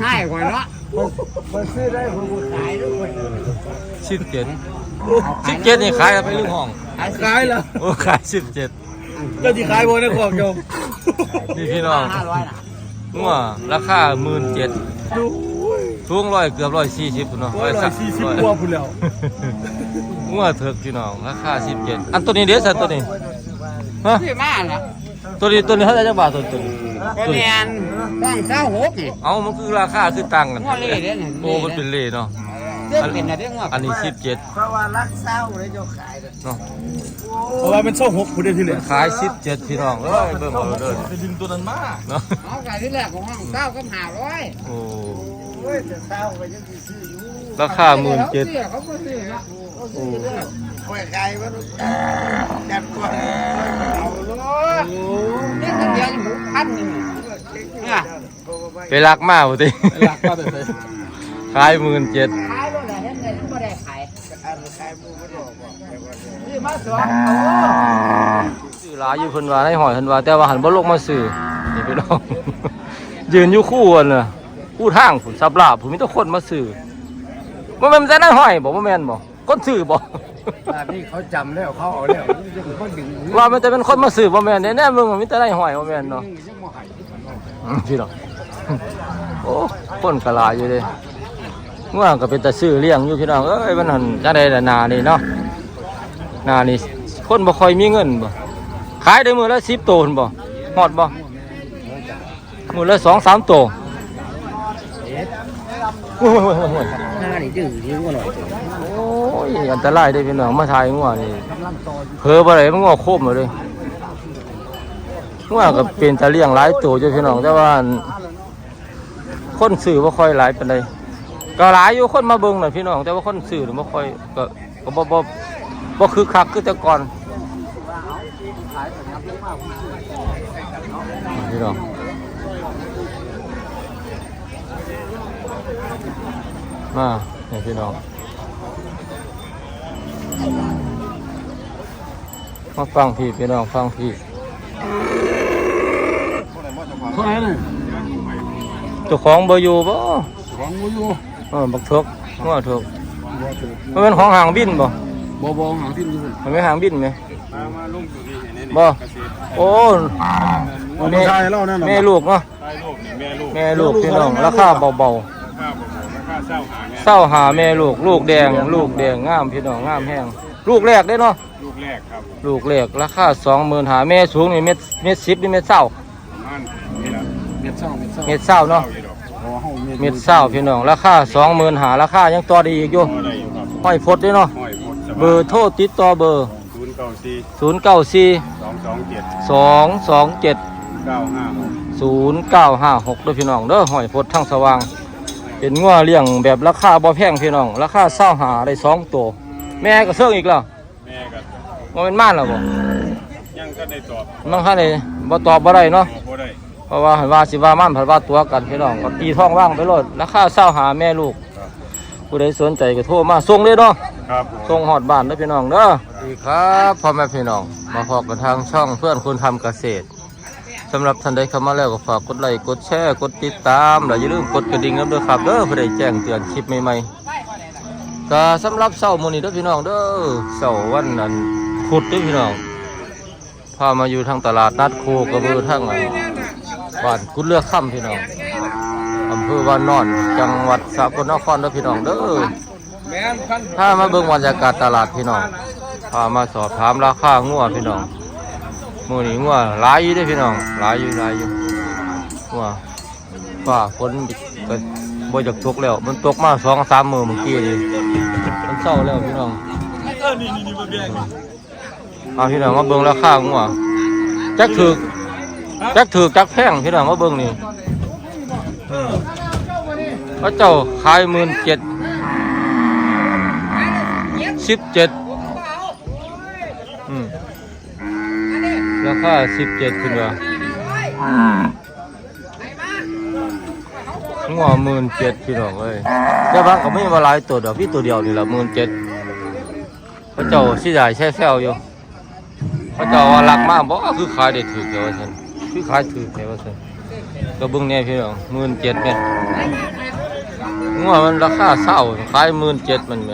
ใช่กว่าเนาะมันซื้อได้ผมก็ขายด้วยสิบเจ็ดสิบเจ็ดนี่ขายไปลูกห้องขายเหรอโอ้ขายสิบเจ็ดก็ที่ขายบนในขอบโยมนี่พี่น้องห้าร้อยนะงัวราคาหมื่นเจ็ดดูสูงร้อยเกือบร้อยสี่สิบเนาะร้อยร้อยสี่สิบกว่าพุ่นแล้วงัวเถิกพี่น้องราคาสิบเจ็ดอันตัวนี้เดี๋ยวสันตัวนี้ฮะซื้อมาละตัวนี้ตัวนี้เท่าไหร่จักบาทตัวตัวนี้ก็ตัวแมนี้ นต้องเศร้าหกนี่ เอามันคือราคาคือต่างกันงัวเล่เด้อนี่โอ้มันเป็นเล่เนาะ เรื่องเป็นอะไรงัวอันนี้สิบเจ็ดเพราะว่ารักเศร้าเลยเจ้าขายเนาะเพราะว่ามันช่องหกพุ่นได้ทีเลยขายสิบเจ็ดพี่น้องเอ้ยเบิ่งเอาเด้อจะดึงตัวนั้นมาเนาะเอาไก่ที่แรกของห้องเศร้าก็ห้าร้อยโอ้ โอ้ยแต่เศร้าก็ยังสิซื้ออยู่ราคาหมื่นเจ็ดเขาก็ซื้อเนาะโอ้โอ้ยขายมันจัดกว่าเอาเลย นี่คนเดียวหมูพันหนึ่งเนี่ย ไปรักมากพอดีหลักมาแต่ไหนขายหมื่นเจ็ดขายรถอะไรเห็นเงินไม่ได้ขายอันขายหมูไม่ได้บอกว่าซื้อมาสองตัวซื้อหลายอยู่เพิ่นว่าในหอยเพิ่นว่าแต่ว่าหันบ่ลงมาซื้อนี่พี่น้องยืนอยู่คู่กันน่ะคู่ทางผุนสับลาบผุนมีแต่คนมาซื้อบ่แม่นแต่ในหอยบ่บ่แม่นบ่คนซื้อบ่ร้านนี้เขาจำแล้วเขาเอาแล้วยังเขาดึงว่ามันจะเป็นคนมาซื้อบ่แม่นแน่ๆมึงว่ามีแต่ในหอยบ่แม่นเนาะยังบ่หายอืมพี่น้อง โอ้คนก็หลายอยู่เด้ง่วงก็เป็นตาซื้อเลี้ยงอยู่พี่น้องเอ้ยมันหันจังได๋ล่ะนานี่เนาะนานี่คนบ่ค่อยมีเงินบ่ขายได้มื้อละ10โตนบ่ฮอดบ่มื้อละ2 3โตโอ้ยโอ้ยโอ้ยโอ้ยหน้านี่ดื้อทิ้งกันหน่อยโอ้ยอันตรายเด้พี่น้องมาถ่ายงัวนี่เผลอบ่ได้มันงัวโคมมาเลยงัวก็เป็นตาเลี้ยงหลายโตัวอยู่พี่น้องแต่ว่า คนซื้อบ่ค่อยหลายปานใดก็หลายอยู่คนมาเบิ่งหน่ะพี่น้องแต่ว่าคนซื้อนี่บ่ค่อยก็ก็บ่บ่บ่คึกคักคือแต่ก่อนพี่น้องมาเนี่ยพี่น้องมาฟังพี่พี่น้องฟังพี่เท่าไหร่น่ะ เจ้าของบ่อยู่บ่ของบ่อยู่เออบักเถิกว่าเถิกมันเป็นของห่างบินบ่บ่บ่หางที่อยู่มันไม่ห่างบินไหมมามาลงตัวนี้เห็นนี่บ่โอ้มันไม่ใช่แล้วนั่นน่ะแม่ลูกเนาะใช่ลูกนี่แม่ลูกแม่ลูกพี่น้องราคาเบาค่าบ่ราคาเศร้าหาแม่ๆเศร้าหาแม่ลูกลูกแดง ลูกแดงงามพี่น้องงามแห้งลูกแรกได้เนาะลูกแรกครับลูกแรกราคา20,000หาแม่สูงนี่เม็ดเม็ด10นี่เม็ดเศร้า ดเศร้าเม็ดเศร้าเม็ดเศร้าเนาะอยู่ดอกอ๋อเฮาเม็ดเม็ดเศร้าพี่น้องราคา20,000หาราคายังต่อได้อีกอยู่พอได้อยู่ครับห้อยพดเด้เนาะห้อยหมดสเบอร์โทรติดต่อเบอร์ศูนย์เก้าสี่094สองสองเจ็ด227เก้าห้าหก0956ด้วยพี่น้องเด้อหอยพดทั้งสว่าง เป็นงัวเลี้ยงแบบราคาบ่แพงพี่น้อง ราคาเศร้าหาได้สองตัว แม่ก็เสื่องอีกแล้วแม่ก็บ่เป็นม่านแล้วบ่ยังก็ได้ตอบ น้องท่านนี่บ่ตอบบ่ได้เนาะบ่ได้ เพราะว่าเห็นว่าสิว่าม่านผัดว่าตัวกันพี่น้องก็ตีท้องว่างไปโลดราคาเศร้าหาแม่ลูกผู้ใดสนใจก็โทรมาส่งเลยเนาะครับผมส่งฮอดบ้านเด้อพี่น้องเด้อดีครับพ่อแม่พี่น้อง มาพบกันทางช่องเพื่อนคุณทำเกษตรสำหรับท่านใดเข้ามาแล้วก็ฝากกดไลค์กดแชร์กดติดตามแล้วอย่าลืมกดกระดิ่งนำด้วยครับเด้อเพื่อได้แจ้งเตือนคลิปใหม่ๆก็สำหรับเสาร์มื้อนี้เด้อพี่น้องเด้อเสาร์วันนั้นพุธเด้อพี่น้องพามาอยู่ทางตลาดนัดโคกระบือทางอัน บ้านกุดเลือกค่ำพี่น้องอำเภอวานนอน จังหวัดสกลนครเด้อพี่น้องเด้อแม่นพันถ้ามาเบิ่งบรรยากาศตลาดพี่น้องพามาสอบถามราคางัวพี่น้องมื้อนี้งัวหลายอยู่เด้อพี่น้องหลายอยู่หลายอยู่งัวฟ้าฝนก็บ่อยากตกแล้ว มันตกมาสองสามมื้อเมื่อกี้นี่มันเศร้าแล้วพี่น้องเออนี่นี่นี่บ่แบ่งเอาพี่น้องมาเบิ่งราคางัวจักถูก จักถูกจักแพงพี่น้องมาเบิ่งนี่พระเจ้าขายหมื่นเจ็ดสิบเจ็ดราคาสิบเจ็ดขึ้นว่างัวหมื่นเจ็ดพี่น้องเอ้ยแต่บางก็ไม่มาหลายตัวดอกพี่ตัวเดียวนี่แหละหมื่นเจ็ดพระเจ้าสิได้แช่แซวอยู่พระเจ้าว่ารักมากบอกคือขายได้ถือแค่ว่าฉัน คือขายถือแค่ว่าฉันก็เบิ่งแน่พี่น้องหมื่นเจ็ดเนี่ยงัวมันราคาเศร้าขายหมื่นเจ็ดมันไหม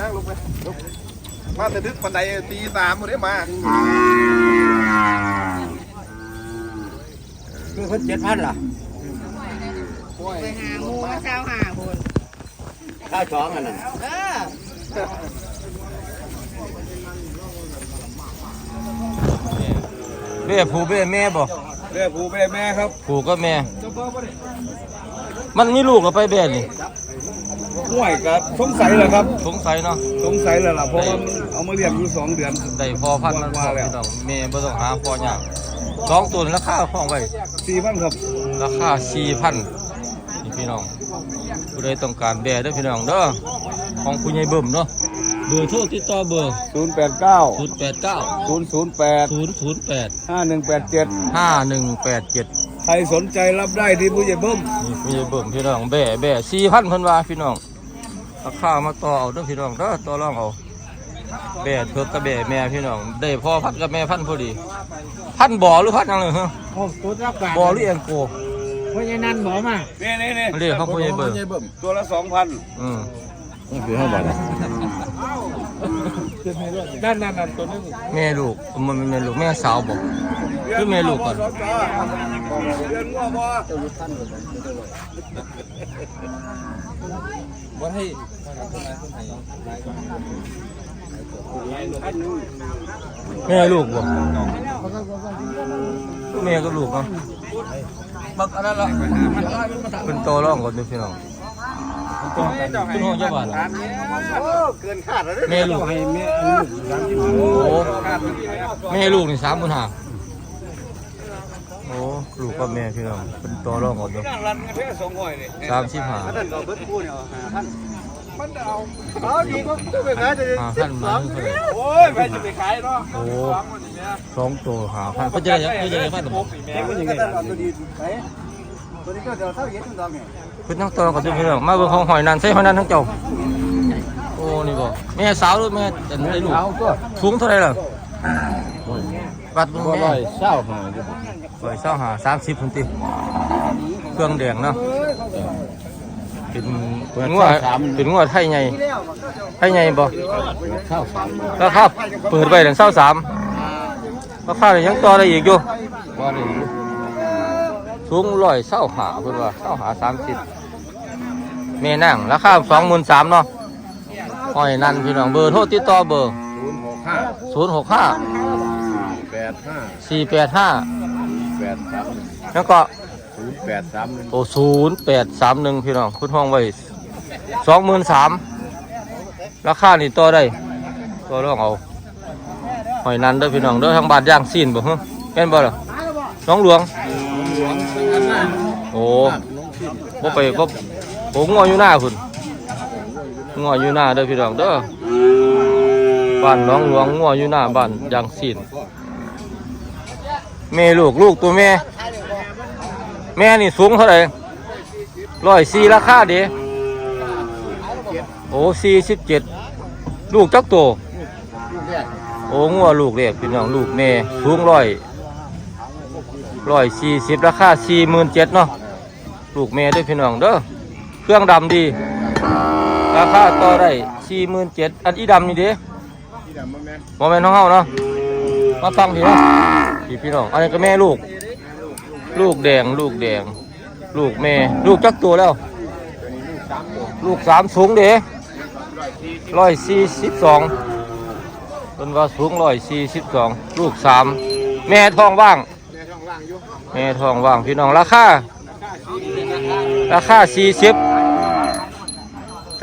นั่งลงไปลุกมาแต่ดึกปันไดตีสามหมดได้มาคือคนเจ็ดพันล่ะไปหาหมูมาเช้าหาคนข้าวช้องอันนั้นเออ เบ้ผู้เบ้แม่บ่เรียกผู้แม่แม่ครับผู้ก็แม่ มันมีลูกแล้วไปเบ้นี่ห่วยกับสงสัยเหรอครับสงสัยเนาะสงสัยแล้วล่ะเพราะว่ามันเอามาเลี้ยงอยู่สองเดือนได้พอพันธุ์มันพอพี่น้องแม่บ่ต้องหาพอยากสองตัวนี่ราคาห้องไว้สี่พันครับราคาสี่พันนี่พี่น้องผู้ใดต้องการแบ่เด้อพี่น้องเด้อของผู้ใหญ่เบิ่มเนาะ เบอร์โทรติดต่อเบอร์ศูนย์แปดเก้าศูนย์แปดเก้าศูนย์ศูนย์แปดศูนย์ศูนย์แปดห้าหนึ่งแปดเจ็ดห้าหนึ่งแปดเจ็ดใครสนใจรับได้ที่ผู้ใหญ่เบิ้มนี่ผู้ใหญ่เบิ่มพี่น้องแบ่แบ่สี่พันเพิ่นว่าพี่น้องราคามาต่อเอาเด้อพี่น้องเด้อต่อรองเอาแบ่เถิกกับแบ่แม่พี่น้องได้พอพันกับแม่พันพอดี พันบ่อหรือพันหยังเลยฮะโอ้ตัวรับการบ่อหรือแองโกเพราะฉะนั้นบอกมานี่นี่นี่เรียกเขาผู้ใหญ่เบิ่มตัวละสองพันอืมนั่น นั่นนั่นตัวนึงแม่ลูกมันเป็นแม่ลูกแม่สาวบอกคือแม่ลูกก่อนเดือนงัวบ่ว่าให้แม่ลูกบ่แม่ก็ลูกเนาะบักอันนั้นละเป็นโตร่องก่อนเดูพี่น้อง คุณห้องเจ้าบ้านเหรอโอ้เกินคาดแล้วแม่ลูกห้แม่ลูกสามสิบโอ้แม่ลูกนี่สามพันห้าโอ้ลูกกับแม่พี่น้องเป็นโตร่องก่อนเดูนั่งรันกันแค่สองหอยวสามสิบห้าหาพันมันเอาเอาดีก็จะไปขายจะห้าพันมาเท่าไหร่โอ้ยไปจะไปขายเนาะโอ้สองตัวห้าพันก็จะได้ก็จะได้พันหนึ่งเด็กมันยังไงตัวดีไปตัวนี้ก็เดี๋ยวเท่า เย็นทั้งดำเนี่ยเป็นทั้งโตก่อนเดูพี่น้องมาเบิ่งของหอยนันใส่หอยนันทั้งเจ้าโอ้นี่บ่แม่สาวหรือแม่แต่ได้ลูกเอาตัวสูงเท่าไหร่ล่ะวัดมึงบ่แม่ร้อยเศร้าหาร้อยเศร้าหาสามสิบพุ่นติเครื่องแดงเนาะเป็นงัวเป็นงัวไทยใหญ่ไทยใหญ่บ่เศร้าสามราคาเปิดไปถึงเศร้าสามราคาเนี่ยยังต่อได้อีกอยู่บ่ได้ สูงร้อยเศร้าหาเพิ่นว่าเศร้าหาสามสิบแม่นั่งราคาสองหมื่นสามเนาะหอยนันพี่น้องเบอร์โทรติดต่อเบอร์ศูนย์หกห้าศูนย์หกห้าแปดห้าสี่แปดห้าแปดสามแล้วก็ศูนย์แปดสามหนึ่งโอ้ศูนย์แปดสามหนึ่งพี่น้องคุณห้องไว้สองหมื่นสามราคานี่ต่อได้ต่อรองเอาหอยนันเด้อพี่น้องเด้อทางบ้านย่างซีนบ่ฮะแม่นบ่ล่ะน้องหลวง โอ้บ่ไปบ่โอ้งัวอยู่หน้าคุณงัวอยู่หน้าเด้อพี่น้องเด้อบ้านน้องหลวงงัวอยู่หน้าบ้านยางซีนแม่ลูกลูกตัวแม่ แม่นี่สูงเท่าไหร่ร้อยสี่ราคาเดีโอ้สี่สิบเจ็ดลูกจักโตวโอ้งัวลูกเล็กพี่น้องลูกแม่สูงร้อยร้อยสี่สิบราคาสี่หมื่นเจ็ดเนาะ ลูกแม่เด้วยพี่น้องเด้อเครื่องดำดี ราคาต่อได้สี่หมื่นเจ็ดอันอีดำนี่เด้โมเมนต์ของเฮาเนาะมาฟังพี่เนาะพี่พี่น้องอันนี้ก็แม่ลูก ลูกแดงลูกแดง ลูกแม่ลูกจักตัวแล้ว ลูกสามสูงเด้ร้อยสี่สิบสองเป็นว่าสูงร้อยสี่สิบสองลูกสามแม่ท้องว่าง แม่ท้องว่างพี่น้องราคา ราคาสี่สิบ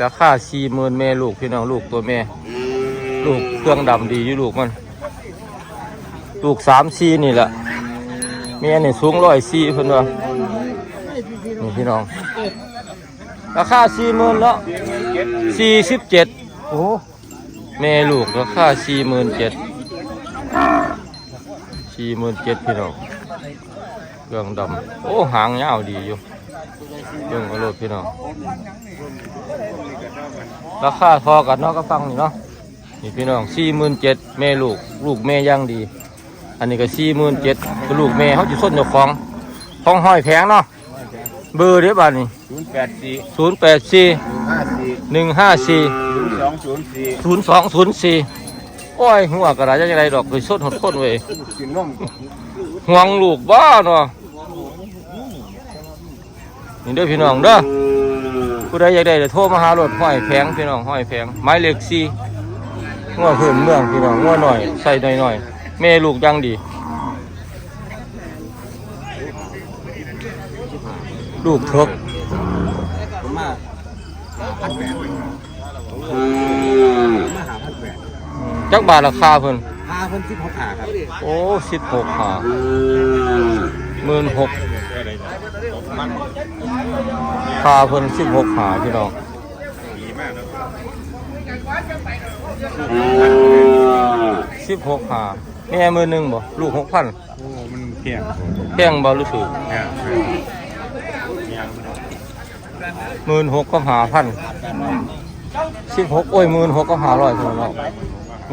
ราคาสี่หมื่นแม่ลูกพี่น้องลูกตัวแม่ ลูกเครื่องดำดีอยู่ลูกมัน ลูกสามสี่นี่แหละเมียนี่สูงร้อยสี่เพิ่นว่านี่พี่น้อง ราคาสี่หมื่นแล้วสี่สิบเจ็ดโอ้แม่ลูกราคาสี่หมื่นเจ็ดสี่หมื่นเจ็ดพี่น้องเครื่องดำโอ้หางยาวดีอยู่ เครื่องกระโดดพี่น้องราคาพอกันเนาะก็ฟังนี่เนาะนี่พี่น้องสี่หมื่นเจ็ดแม่ลูกลูกแม่ย่างดี อันนี้ก็สี่หมื่นเจ็ดลูกแม่เขาจะส้นเจ้าของห้องห้อยแพงเนาะเบอร์เด้อบ้านนี่ศูนย์แปดสี่ศูนย์แปดสี่ห้าสี่หนึ่งห้าสี่ศูนย์สองศูนย์สี่ศูนย์สองศูนย์สี่โอ้ยหัวกระดาษจะไรดอกไปสดหดคนเว้ยกินนมห่วงลูกบ้าเนาะ นี่เด้อพี่น้องเด้อผู้ใดอยากได้เดี๋ยวโทรมาหารถห้อยแพงพี่น้องห้อยแพงไม้เล็กสี่งัวพื้นเมืองพี่น้องงัวหน่อยใส่หน่อยหน่อยๆแม่ลูกยังดี ลูกเถกผมมาพันแปดมาหาพันแปดจักบาทราคาเพิ่นพาเพิ่นสิบหกขาครับ โอ้สิบหกหาหมื่นหก คาเพิ่นสิบหกหาพี่น้องสิบหกหาแม่มือหนึ่งบ่ลูกหกพันโอ้มันเพียงแพงบ่รู้สึกเนี่ยหมื่นหกก็หาพันสิบหกโอ้ยหมื่นหกก็หาร้อยเท่านั้นเนาะ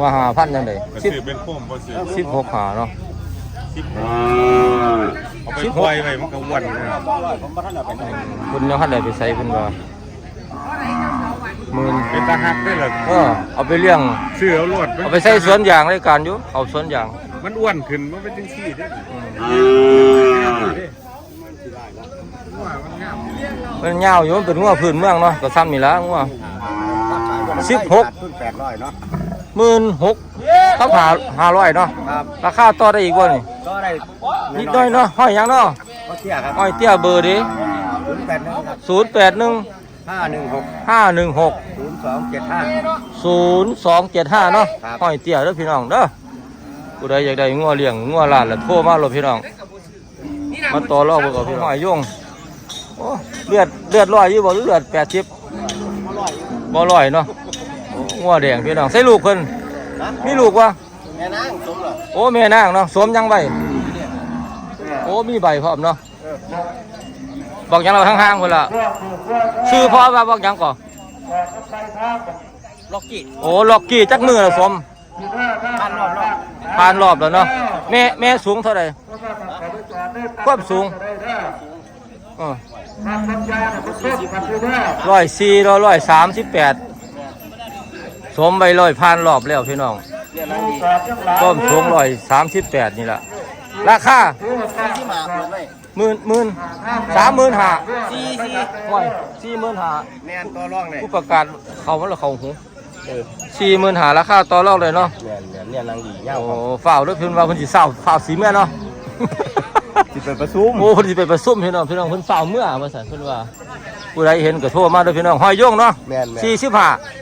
มาหาพันยังไงสิบเป็นพ่มบ่ซื้อสิบหกหาเนาะ เอาไปปล่อยไว้มันก็อ้วนคุณยังหันไหนไปใส่คุณว่าหมื่นเป็นตาหักได้เหรอเออเอาไปเลี้ยงซื้อเอารวดเอาไปใส่สวนยางรายการอยู่เอาสวนยาง มันอ้วนขึ้นมันเป็นจังซี่เด้มันยาอยู่มันเป็นงัวพื้นเมืองเนาะก็ซ้ำนี่ละงัวสิบหกขึ้นแปดร้อยเนาะหมื่นหก ต้องหาห้าร้อยเนาะครับราคาต่อได้อีกบ่นี่ก็ได้นิดหน่อยเนาะห้อยหยังเนาะก็เที่ยครับห้อยเตี้ยเบอร์ดิศูนย์แปดหนึ่งครับศูนย์แปดหนึ่งห้าหนึ่งหกห้าหนึ่งหก ศูนย์สองเจ็ดห้า ศูนย์สองเจ็ดห้าเนาะครับ ห้อยเตี้ยเด้อพี่น้องเด้อผู้ใดอยากได้งัวเลี้ยงงัวลานแล้วโทรมาเลยพี่น้อง มาต่อรองเบิ่งกับพี่น้องห้อยยงโอ้เลือดเลือดลอยอยู่บ่หรือเลือดแปดสิบบ่ลอยเนาะโอ้งัวแดงพี่น้องใส่ลูกเพิ่น มีลูกวะแม่นางสมเหรอโอ้แม่นางเนาะสวมยังใบโอ้มีใบพร้อมเนาะบอกหยังเราห่างๆเพิ่นล่ะชื่อพ่อว่าบอกหยังก่อล็อกกี้โอ้ล็อกกี้จักมือละสมพันรอบรอบผ่านรอบแล้วเนาะแม่แม่สูงเท่าไหร่ความสูงร้อยสี่ร้อยสามสิบแปดส มใบร้อยผ่านรอบแล้วพี่น้องเรียนนางดีความสูงร้อยสามสิบแปดนี่แหละราคาที่มาเปิดไว้หมื่นหมื่นสามหมื่นห้าสี่สี่ห้อยสี่หมื่นห้าแม่นตัวร่องเลยผู้ประกาศเขาว่าเราเขาหูสี่หมื่นห้าราคาต่อรองเลยเนาะแม่นแม่นเนี่ยนางดีเงาโอ้ฝ่าวด้วยเพิ่นว่าเพิ่นสิเศร้าฝ่าวสีเมื่อเนาะสิเป็นประซุมโอ้เพิ่นสิไปประซุ่มพี่น้องพี่น้องเพิ่นฝ่าวเมื่อว่าซั่นเพิ่นว่าผู้ใดเห็นก็โทรมาเด้อพี่น้องห้อยโยงเนาะแม่นแม่น45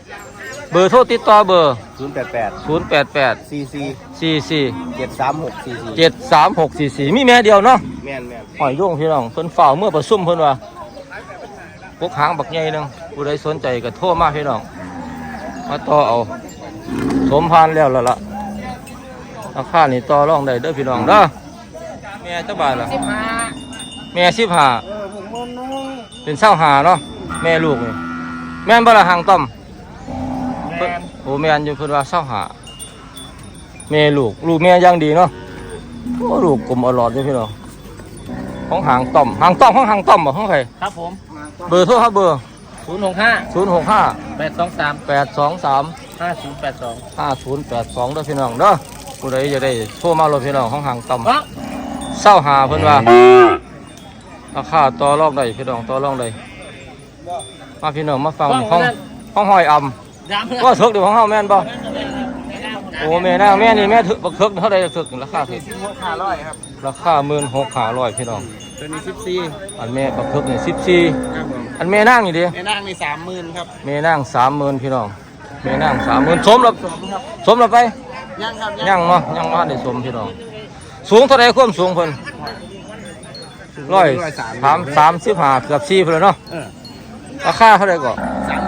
เบอร์โทรติดต่อเบอร์ ศูนย์แปดแปด088สี่สี่44 เจ็ดสามหกสี่สี่73644 มีแม่เดียวเนาะแม่นแม่นห้อยโยงพี่น้องเพิ่นฝ่าวเมื่อประซุ่มเพิ่นว่าพวกหางบักใหญ่หนึงผู้ใดสนใจก็โทรมาพี่น้องมาต่อเอา สมพานแล้วล่ะล่ะราคานี่ต่อรองได้เด้อพี่น้องเด้อแม่จักบาทล่ะสิบห้าแม่สิบห้าเป็นเศร้าหาเนาะแม่ลูกนี่แม่นบ่ละหางต้อม เพิ่นโอ้แม่นอยู่เพิ่นว่าเศร้าหาแม่ลูกลูกแม่ยังดีเนาะโอ้ลูกกลมอลอดอยู่พี่น้องของหางต้อมหางต้อมของหางต้อมบ่ของใครครับผมเบอร์โทรครับเบอร์ ศูนย์หกห้า065 แปดสองสาม823 ห้าศูนย์แปดสอง5082เด้อพี่น้องเด้อผู้ใดจะได้โทรมาเลยพี่น้องของหางต้อมเอ้าเศร้าหาเพิ่นว่าราคาต่อรองได้พี่น้องต่อรองได้มาพี่น้องมาฟังห้องห้องหอยอ่ำยา มเพื่อนว่าถึกเดี๋ยวของเฮาแม่นบ่โอ้แม่นางแม่นี่แม่ถึกบักถึกเท่าใดถึกราคาถึกหกห้าร้อยครับราคา16,500พี่น้องตัวนี้สิบสี่อันแม่บักถึกนี่14ครับผมอันแม่นางนี่ดิแม่นางในสามหมื่นครับแม่นาง30,000พี่น้องแม่นาง30,000สมแล้วสมแล้วไปยังครับยังเนาะยังบ่ได้สมพี่น้องสูงเท่าใดความสูงเพิ่นร้อยสามสามสิบห้าเกือบ4พุ่นแล้วเนาะเออราคาเท่าไหร่ก็สามหมื่นค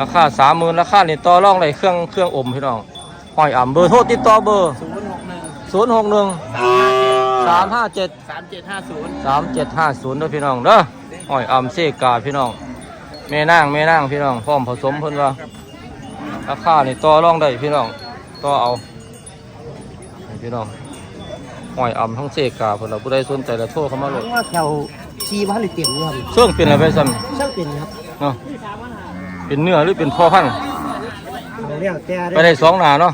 รับราคาสามหมื่นราคานี่ต่อรองได้เครื่องเครื่องอมพี่น้องหอยอ่ำเบอร์โทรติดต่อเบอร์ศูนย์หกหนึ่งศูนย์หกหนึ่งสามห้าเจ็ดสามเจ็ดห้าศูนย์สามเจ็ดห้าศูนย์ด้วยพี่น้องเด้อหอยอ่ำเซกาพี่น้องแม่นางแม่นางพี่น้องพร้อมผสมเพิ่นว่าราคานี่ต่อรองได้พี่น้องต่อเอานี่พี่น้องหหอยอ่ำทั้งเสกาเพิ่นเราผู้ใดสนใจแล้วโทรเข้ามาโหลดว่าแถวชีบ้านเลยเต็มเลยครับเสื่องเป็นอะไรไปซั่นช่างเป็นครับเนาะ เป็นเนื้อหรือเป็นพ่อพันธุ์เราเรียกแต่ไปได้สองหนาเนาะ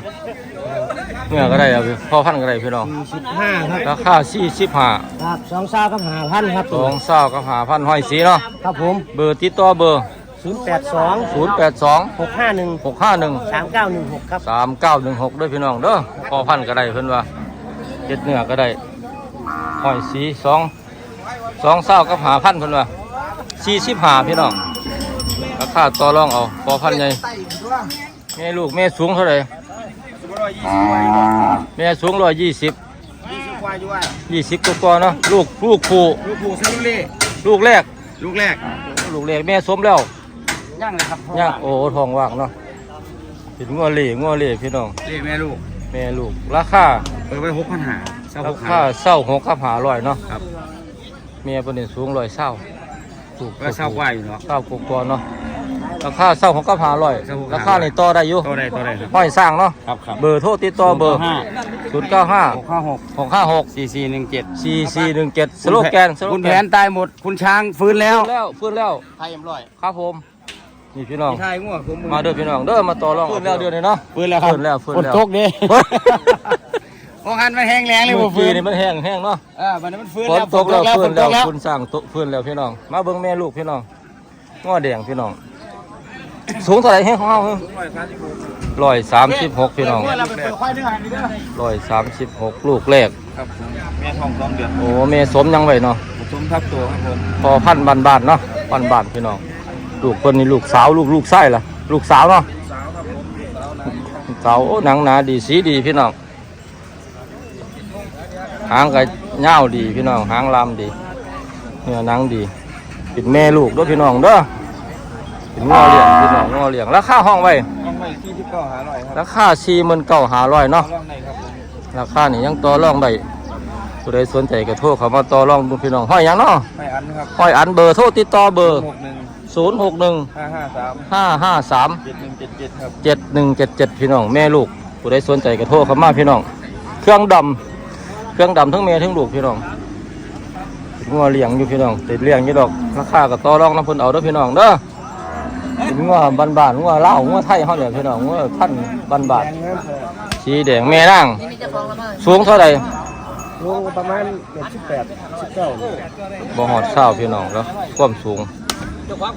เนื้อก็ได้อะพี่พ่อพันธุ์ก็ได้พี่น้องสี่สิบห้าครับราคา45ครับสองซากับหาพันครับสองเศร้ากับหาพันห้อยสีเนาะครับผมเบอร์ติดต่อเบอร์ศูนย์แปดสอง082หกห้าหนึ่ง651สามเก้าหนึ่งหกครับสามเก้าหนึ่งหกด้วยพี่น้องเด้อพอพันก็ได้เพิ่นว่าเจ็ดเนื้อก็ได้หอยสีสองสองเศร้ากับหาพันเพิ่นว่าสี่สิบหาพี่น้อง ราคาต่อรองเอาพอพันใหญ่แม่ลูกแม่สูงเท่าไหร่แม่สูงร้อยยี่สิบยี่สิบกว่าอยู่อะยี่สิบกว่าๆเนาะลูกลูกคู่ลูกผู้ซาลูเล่ลูกแรก ลูกแรก ลูกแรกแม่สมแล้วย่างเลยครับย่างโอ้ทองว่างเนาะเป็นงัวเหล่งัวเหล่พี่น้องเล่แม่ลูกแม่ลูกราคาเปิดไปหกพันหาเศร้าหรากหาคาเศร้าหกกับหาร้อยเนาะครับเมียประเด็นสูงร้อยเศร้าถูกก็เศร้ากว่าอยู่เนาะเศร้ากกว่าเนาะ ราคาเศร้าหกกับหาร้อยเศร้าหกราคาในต่อได้อยู่ตัวใดตัวใดครับห้อยสร้างเนาะครับครับเบอร์โทรติดต่อเบอร์ห้าศูนย์เก้าห้าหกห้าหกหกห้าหกสี่สี่หนึ่งเจ็ดสี่สี่หนึ่งเจ็ดสโลแกนสโลคุณแกแผนตายหมด คุณช้างฟื้นแล้วฟื้นแล้วฟื้นแล้วไทยเอ็มร้อยครับผมนี่พี่น้องไทยง่วงผมมาเด้อพี่น้องเด้อมาต่อรองฟื้นแล้วเดือนนี้เนาะ ฟื้นแล้วครับฟื้นแล้วฟื้นแล้ว ฝตกเด้พอหันมันแห้งแรงเลยเมื่บ่อฟื้กี้นนี่มันแห้งแห้งเนาะอ่ามันมันฟื้นฝนแล้วตกแล้วฝฟื้นนตแล้วกแล้วคุณสร้างตกฟื้นแล้วพี่น้อง มาเบิ่งแม่ลูกพี่น้องง้อแดงพี่น้อง สูงเท่าไหร่ให้ของเฮาร้อยสามสิบหกพี่น้องเราเป็นควายเนื้อหันนี่เด้อร้อยสามสิบหกลูกแรกครับผมแม่ทองสองเดือนโอ้แม่สมยังไว้เนาะสมทับตัวครับผมพอพันบานบานๆเนาะพันบานพี่น้องลูกคนนี้ลูกสาวลูกลูกไส้ล่ะ ลูกสาวเนาะสาวโอ้หนังหนาดีสีดีพี่น้องหางก็เงาวดีพี่น้องหางลำดีเนื้อหนังดีเป็นแม่ลูกเด้วยพี่น้องเด้อ เป็นงอเลี้ยงพี่น้องงอเลี้ยงราคาห้องไว้ต้องไปที่ที่เก้าหาร้อยครับราคาสี่หมื่นเก้าหาร้อยเนาะลองในครับผมราคานี่ยังต่อรองได้ผู้ใดสนใจก็โทรเข้ามาต่อรองดูพี่น้องห้อยหยังเนาะไม่อันครับห้อยอันเบอร์โทรติดต่อเบอร์หกหนึ่งศูนย์หกหนึ่งห้าห้าสามห้าห้าสามเจ็ดหนึ่งเจ็ดเจ็ดครับเจ็ดหนึ่งเจ็ดเจ็ดพี่น้องแม่ลูกผู้ใดสนใจก็โทรเข้ามาพี่น้อง เครื่องดำเครื่องดำทั้งแม่ทั้งลูกพี่น้องเป็นงัวเลี้ยงอยู่พี่น้องติดเลี้ยงอยู่ดอกราคาก็ต่อรองน้ำเพิ่นเอาเด้อพี่น้องเด้อ เป็นงัวบ้านๆงัวลาวงัวไทยเฮาเนี่ยพี่น้องงัวพันธุ์บ้านๆสีแดงแม่นางสูงเท่าไหร่ลงประมาณเจ็ดสิบแปดสิบเก้าบ่หอดเศร้าพี่น้องแล้วความสูง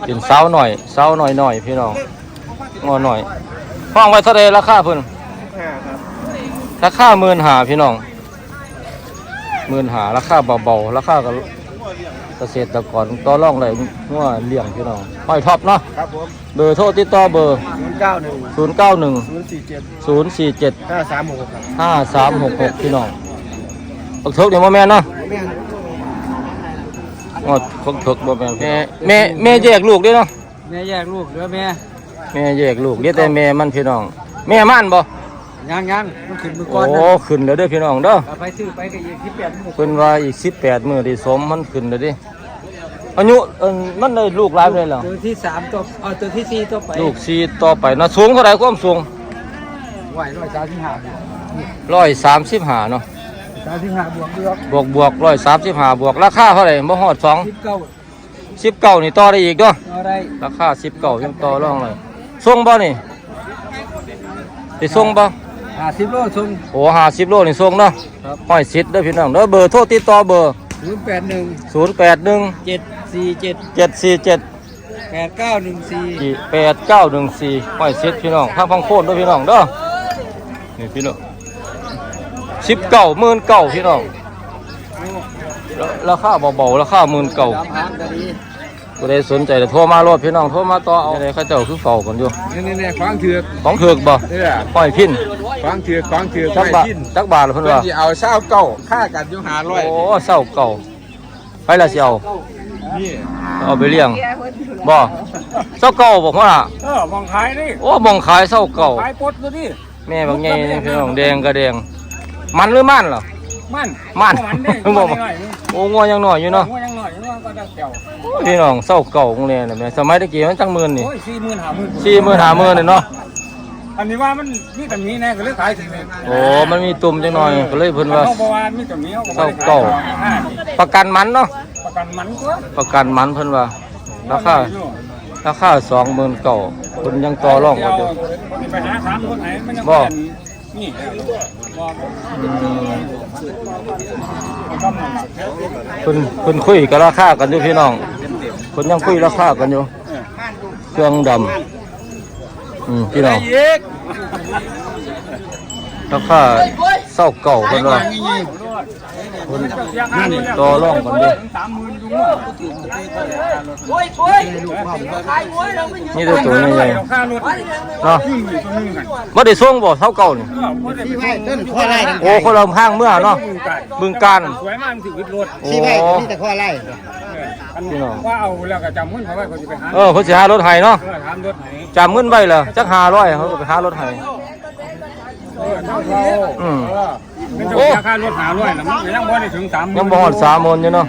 เป็นเสาวหน่อยเสาวหน่อยหน่อยพี่น้องงอหน่อยห้องไว้เท่าไรราคาเพิ่นห้าครับราคาหมื่นหาพี่น้องหมื่นหาราคาเบาๆราคากับ เกษตรกรต่อรองเลยงัวเลี้ยงพี่น้องห้อยท็อปเนาะครับผมเบอร์โทรติดต่อเบอร์ ศูนย์เก้าหนึ่ง0 9 1ศูนย์สี่เจ็ด0 4 7 ห้าสามหกครับ5 3 6 6 พี่น้องปักเถิกเดี๋ยวมาแม่นเนาะแม่นงอปักเถิกบ่แม่นแม่แม่แม่แยกลูกเด้วยเนาะแม่แยกลูกเด้อแม่แม่แยกลูกเรียกแต่แม่มันพี่น้อง แม่มันบ่ ยังยังมันขึ้นมือก่โอ้อนนะขึ้นแล้วเด้อพี่น้องเด้อเอาไปซื้อไปก็ยี่สิบแปดหมดเพิ่นว่าอีก18มื้อที่สมมันขึ้นแล้วเดิอายุเอิ่นมันได้ลูกหลายเลยเหรอตัวที่สามตัวเอาตัวที่สี่ตัวไปลูกสี่ต่อไปนะสูงเท่าไหร่ความสูงไหวร้อยสามสิบห้า135เนาะสามสิบห้าบวกเดือกบวกบวก135บวกราคาเท่าไหร่บ่ฮอดสิบเก้า2 19นี่ต่อได้อีกเด้อเอาได้ราคา19ยังต่อรองเลยส่งบ่นี่สิส่งบ่ ห้าสิบโลชม โอ้50โลนี่ส่งเนาะครับ ห้อยสิทธิ์เด้อพี่น้องเด้อเบอร์โทรติดต่อเบอร์ศูนย์แปดหนึ่ง081เจ็ดสี่เจ็ด747แปดเก้าหนึ่งสี่สี่แปดเก้าหนึ่งสี่ห้อยเซ็ตพี่น้องทางพังโคนด้วยพี่น้องเด้อนี่พี่น้องสิบเก้าหมื่นเก้าพี่น้อง ราราคาเบาๆราคาหมื่นเก้าสามพันก็ ดีก็ได้สนใจแต่โทรมารถพี่น้องโทรมาต่อเอาอะไรเขาเจ้าคือเฝ้ากันอยู่นี่นี่นี่ควางเถือกของเถือกบ่นี่แหละห้อยพินควางเถือกควางเถือกจักบาทจักบาทละเพิ่นเพื่อนว่าที่เอาเช้าเก้าค่ากันอยู่หาร้อยโอ้เศร้าเก่าไปละสิเอานี่เอาไปเลี้ยงบ่เศร้าเก่าบอกว่าล่ะเออมองขายนี่โอ้มองขายเศร้าเก่าขายปดเลยดิแม่บางไงนี่พี่น้องแดงก็แดงมันหรือมันเหรอ มันมันมันเด้บอกว่าโอ้งัวยังหน่อยอยู่เนาะงัวยังหน่อยยังก็ได้เกี่ยวพี่น้องเศร้าเก่าของเนี่ยนะแม่สมัยตะกี้มันจังหมื่นนี่โอ้ยสี่หมื่นห้าหมื่นสี่หมื่นห้าหมื่นนี่เนาะอันนี้ว่ามันมีแต่มีแน่ก็เลยขายถึงเลยโอ้ มันมีตุ่มจังหน่อยก็เลยเพิ่นว่าเขาบอกว่ามีแต่มีเขาก็เศร้าบ่ได้เก่าขายประกันมันเนาะประกันมันก็ประกันมันเพิ่นว่าราคาราคาสองหมื่นเก่าเพิ่นยังต่อรองกันอยู่ไปหาถามค นไหนมันยังบ่บ่นี่บ่เพิ่นเพิ่นคุยกันราคากันอยู่พี่น้องเพิ่นยังคุยราคากันอยู่เครื่องดำอืมพี่น้อง ราคาเศร้าเก่าเพิ่นว่าเพิ่นต่อรองกันอยู่สามหมื่นอยู่นี่ตัวตัวใหญ่ค่ารถๆเนาะขึ้นอยู่ตัวนึงกันบ่ได้ส่งบ่เท่าเก่านี่เออบ่ได้ที่ไว้ต้นข้อไร่ทั้งโอ้คนละข้างเมื่อเนาะบึงการสวยมากสิวิตรถโอ้ที่ไว้นี่แต่ข้อไร่อันว่าเอาแล้วก็จำมุ่นเขาไว้เขาจะไปหาเออเพิ่นสิหารถให้เนาะเออถามรถไหนจำเงินไว้เหรอจัก500เขาก็ไปหารถให้เออทางเขาอืมเออเป็นเจ้าราคารถหาร้อยนะมันก็ยังบ่ได้ถึงสามหมื่นยังบ่ฮอด30,000อยู่เนาะ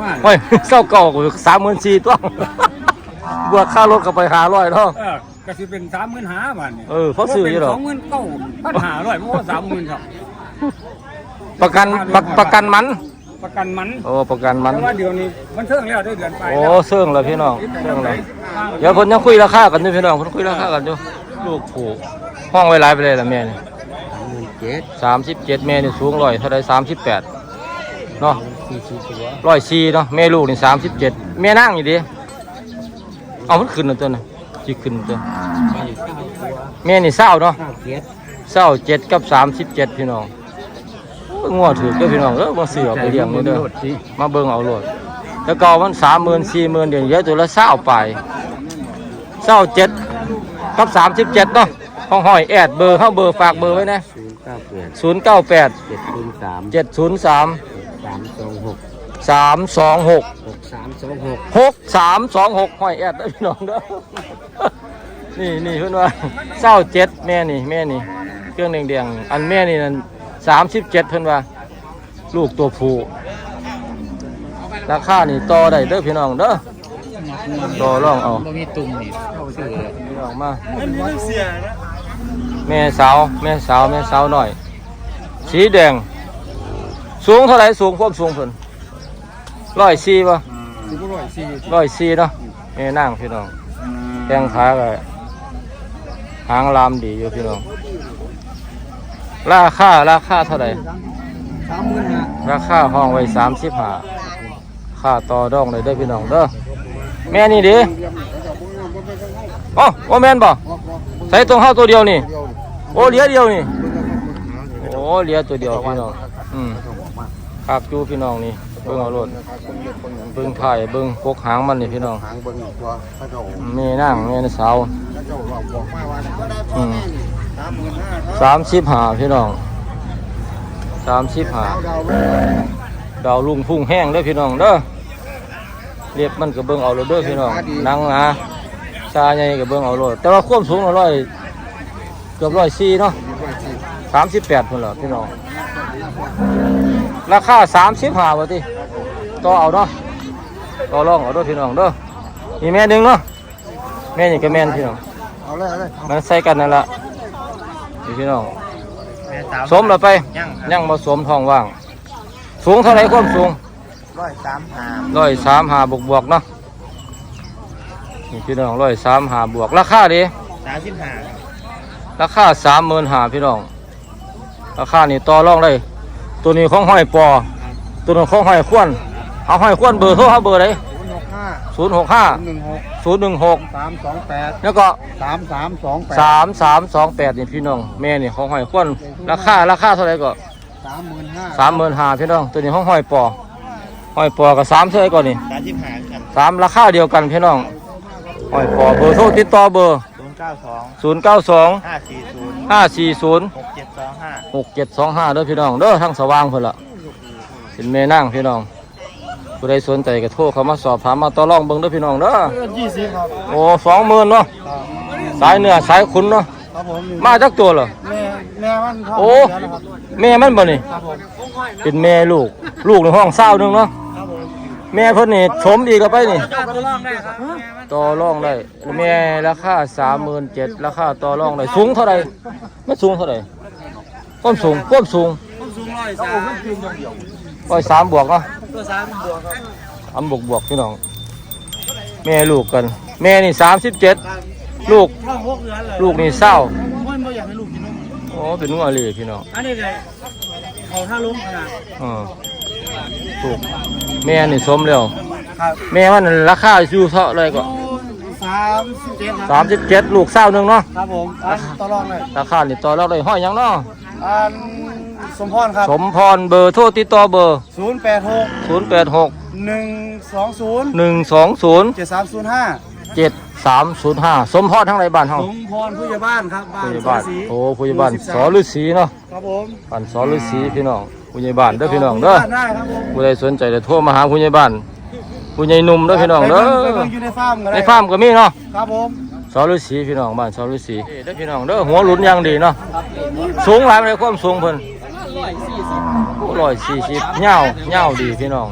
ว่าโอ้ยเศร้าเก่าก็34,000ตัวบวกค่ารถก็ไป500เนาะเออก็สิเป็นสามหมื่นหาบาทนี่เออเขาซื้ออยู่ดอกสองหมื่นเก้าพันหาร้อยเพราะว่าสามหมื่นครับประกันประประกันมันประกันมันโอ้ประกันมันเพราะว่าเดี๋ยวนี้มันเทิงแล้วได้เดือนไปโอ้แล้วเสื่องแล้วพี่น้องเสื่องแล้วเดี๋ยวเพิ่นยังคุยราคากันอยู่พี่น้องเพิ่นคุยราคากันอยู่ลูกผูกห้องไว้หลายไปเลยล่ะแม่นี่ เจ็ดสามสิบเจ็ดแม่นี่สูงร้อยเท่าไรสามสิบแปดเนาะสี่สิบตัวร้อยสี่เนาะแม่ลูกนี่สามสิบเจ็ดแม่นั่งอยู่ดิเอามันขึ้นแล้วตัวน่ะจีขึ้นตัวแม่นี่เศร้าเนาะข้าวเจ็ดเศร้าเจ็ดกับสามสิบเจ็ดพี่น้องโอ้ยงัวถือเด้อพี่น้องเออมาซื้อเอาไปเลี้ยงนี่เด้อมาเบิ่งเอาโลดแล้วก็มันสามหมื่นสี่หมื่นเดี๋ยวนี้เหลือตัวละเศร้าไปเศร้าเจ็ดกับสามสิบเจ็ดเนาะ ห้องห้อยแอดเบอร์เข้าเบอร์ฝากเบอร์ไว้นะศูนย์เก้าแปดศูนย์เก้าแปดเจ็ดศูนย์สามเจ็ดศูนย์สามสามสองหกสามสองหกหกสามสองหกหกสามสองหกห้อยแอดเด้อพี่น้องเด้อนี่นี่เพื่อนว่าเศร้าเจ็ดแม่นี่แม่นี่เครื่องแดงๆอันแม่นี่นั่นสามสิบเจ็ดเพื่อนว่า ลูกตัวผู้ราคานี่ต่อได้เด้อพี่น้องเด้อต่อรองเอาบ่มีตุ่มนี่ซื้อเลยพี่น้องมา แม่สาวแม่สาวแม่สาวหน่อย สีแดง สูงเท่าไหร่สูงความสูงเพิ่นร้อยสี่ป่ะสิบร้อยสี่ร้อยสี่เนาะแม่นั่งพี่น้องแข้งขาก็หางลามดีอยู่พี่น้อง ราคาราคาเท่าไหร่สามหมื่นห้าราคาห้องไว้สามสิบห้าค่าต่อดองเลยเด้อพี่น้องเด้อแม่นี่ดิอ๋อโอแม่นบ่ใส่ตรงเข้าตัวเดียวนี่โอ้เหลียเดียวนี่ โอ้เหลียตัวเดียวพี่น้อง อืมคากจูพี่น้องนี่ เบิ่งเอาโลดเบิ่งถ่ายเบิ่งกกหางมันนี่พี่น้องหางเบิ่งตัวพระเจ้าแม่นั่งแม่สาว พระเจ้าบอกบอกมาว่าก็ได้อืมสามหมื่นห้าสามสิบห้าพี่น้องสามสิบห้าดาวดาวดาวลุงพุ่งแห้งเด้อพี่น้องเด้อเรียบมันก็เบิ่งเอาโลดเด้อพี่น้องหนังหนา ชาใหญ่ก็เบิ่งเอาโลดแต่ว่าความสูงเราร้อยเกือบร้อยสี่เนาะสามสิบแปดคนเหรอพี่น้องราคาสามสิบห้าบาทที่ต่อเอาเนาะต่อรองเอาเด้อพี่น้องเด้อมีแม่หนึ่งเนาะแม่นี่ก็แม่นพี่น้องเอาเลยเอาเลยมันใส่กันนั่นละนี่พี่น้องสมแล้วไปยังมาสวมทองว่าง สูงเท่าไหรความสูงร้อยสามห้าร้อยสามหาบวกบวกๆเนาะ นี่พี่น้องร้อยสามหาบวก ราคาดิสามสิบห้าราคาสามหมื่นหาพี่น้อง ราคานี่ต่อรองได้ ตัวนี้ของห้อยปอ ตัวนี้ของห้อยขวนเอาห้อยขวนเบอร์โทรเขาเบอร์ไหนศูนย์หกห้าศูนย์หกห้าหนึ่งหกศูนย์หนึ่งหกสามสองแปดแล้วก็สามสามสองแปดสามสามสองแปดนี่พี่น้องแม่นี่ของห้อยขวนราคาราคาเท่าไหรก็สามหมื่นห้าสามหมื่นหาพี่น้อง ตัวนี้ของห้อยปอห้อยปอกับสามเท่าไหรก่อนนี่สามสิบห้าครับสามราคาเดียวกันพี่น้อง ห้อยปอเบอร์โทรติดต่อเบอร์ ศูนย์เก้าสองศูนย์เก้าสองห้าสี่ศูนย์ห้าสี่ศูนย์หกเจ็ดสองห้าหกเจ็ดสองห้าเด้อพี่น้องเด้อทั้งสว่างเพิ่นละเป็นแม่นั่งพี่น้องผู้ใดสนใจก็โทรเข้ามาสอบถามมาต่อรองเบิ่งเด้อพี่น้องเด้อยี่สิบครับโอ้สองหมื่นเนาะสายเนื้อสายขุนเนาะครับผมมาจักตัวเหรอ แม่แม่มันท้องโอ้ เดือนแล้วครับแม่มันบ่นี่ ครับผมเป็นแม่ลูก ลูกในห้องเศร้าหนึงเนาะครับผม แม่เพิ่นนี่ชมอีกแล้วไปนี่ ตัวรองได้ครับต่อรองได้แม่ราคาสามหมื่นเจ็ดราคาต่อรองได้สูงเท่าไหร่ไม่สูงเท่าไหร่ความสูงความสูงผมสูงร้อยสามร้อยสามบวกเนาะตัวสามบวกครับอำบวกบวกพี่น้อง แม่ลูกกัน แม่นี่สามสิบเจ็ดลูกท้องหกเดือนเลยลูกนี่เศร้าไม่ไม่อยากให้ลูกกินนมโอ้เป็นนัวเลยพี่น้องอันนี้เลยเขาท่าลุงขนาดอ่าถูก แม่นี่สมแล้วครับแม่มันราคาอยู่เท่าไหรก็สามสิบเจ็ดครับสามสิบเจ็ดลูกเศร้าหนึ่งเนาะครับผมอันต่อรองเลยราคานี่ต่อเราได้ห้อยหยังเนาะอันสมพรครับสมพรเบอร์โทรติดต่อเบอร์ศูนย์แปดหกศูนย์แปดหกหนึ่งสองศูนย์หนึ่งสองศูนย์เจ็ดสามศูนย์ห้าเจ็ดสามศูนย์ห้าสมพรทั้งไรบ้านเฮาสมพรผู้ใหญ่บ้านครับบ้านผู้ใหญ่บ้านสรศรีโอ้ผู้ใหญ่บ้านสอฤาษีเนาะครับผมบ้านสอฤาษีพี่น้อง ผู้ใหญ่บ้านเด้อพี่น้องเด้อได้ครับผมผู้ใดสนใจจะโทรมาหาผู้ใหญ่บ้านผู้ใหญ่หนุ่มเด้อพี่น้องเด้อไปเบิ่งอยู่ในฟาร์มกันในฟาร์มก็มีเนาะครับผมสอฤาษีพี่น้องบ้านสอฤาษีเด้อพี่น้องเด้อหัวหลุนอย่างดีเนาะสูงหลายเลยความสูงเพิ่นร้อยสี่สิบเงาวเงาวดีพี่น้อง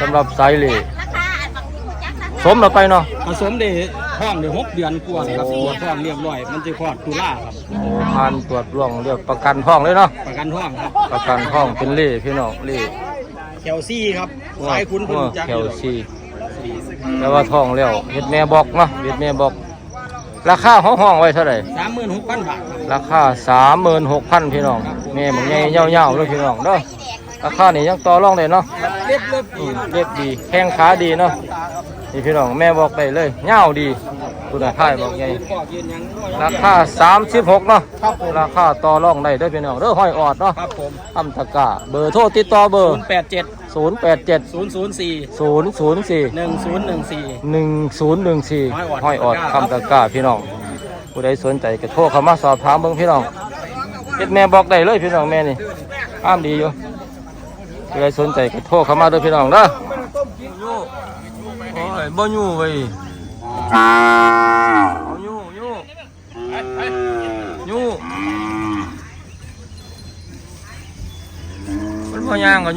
สำหรับสายเหล่สมเราไปเนาะผสมเด ท้องเดหกเดือนกว่าครับตัวท้องเรียบร้อย มันจะคลอดตุลาครับโอ้ผ่านตรวจร่วงเรียกประกันท้องเลยเนาะประกันท้องครับประกันท้องเป็นเล่พี่น้องเล่แคลซี่ครับสายคุณหัเพิ่วนจักแคลซีแต่ว่าท้องแล้วเฮ็ดแม่บอกเนาะเฮ็ดแม่บอกราคาห้องห้องไว้เท่าไหร่สามหมื่นหกพันบาทครับราคาสามหมื่นหกพันพี่น้องแม่มันใหญ่เหี่ยวๆเลยพี่น้องเด้อราคานี่ยังต่อรองได้เนาะเรียบเรียบอืมเรียบดีแข้งขาดีเนาะ นี่พี่น้องแม่บอกได้เลยเหี่ยวดีคุณอาท่ายบอกไงก็ยืนยังด้วยราคาสามสิบหกเนาะราคาต่อรองได้เด้อพี่น้องเด้อห้อยออดเนาะครับผมอำตะกาเบอร์โทรติดต่อเบอศูร์นย์แปดเจ็ดศูนย์แปดเจ็ดศูนย์ศูนย์สี่ศูนย์ศูนย์สี่หนึ่งศูนย์หนึ่งสี่หนึ่งศูนย์หนึ่งสี่ห้ห้ออยยออออดดคำตะกร้าพี่น้องผู้ใดสนใจก็โทรเข้ามาสอบถามเบิ่งพี่น้องเฮ็ดแม่บอกได้เลยพี่น้องแม่นี่อ้ามดีอยู่ผู้ใดสนใจก็โทรเข้ามาเด้อพี่น้องเด้อ โอ้ยบ่อยู่เว้ยเอาอยู่อยู่อยู่มันบ่ย่างก็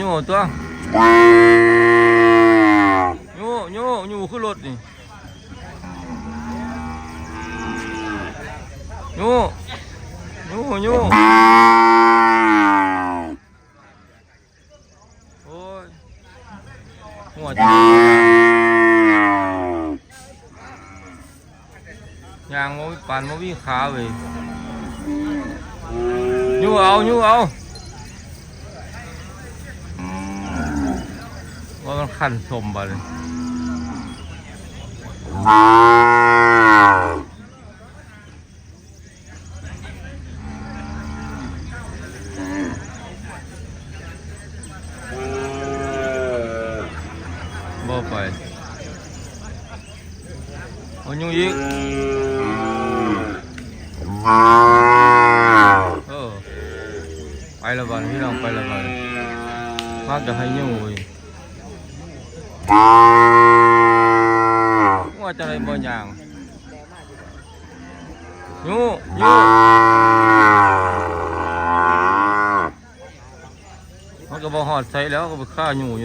ยู่ตัวอย่างโมวิปานโมวิขาเว้ยยูเอายูเอาว่ามันขันสมบัเลย แล้ว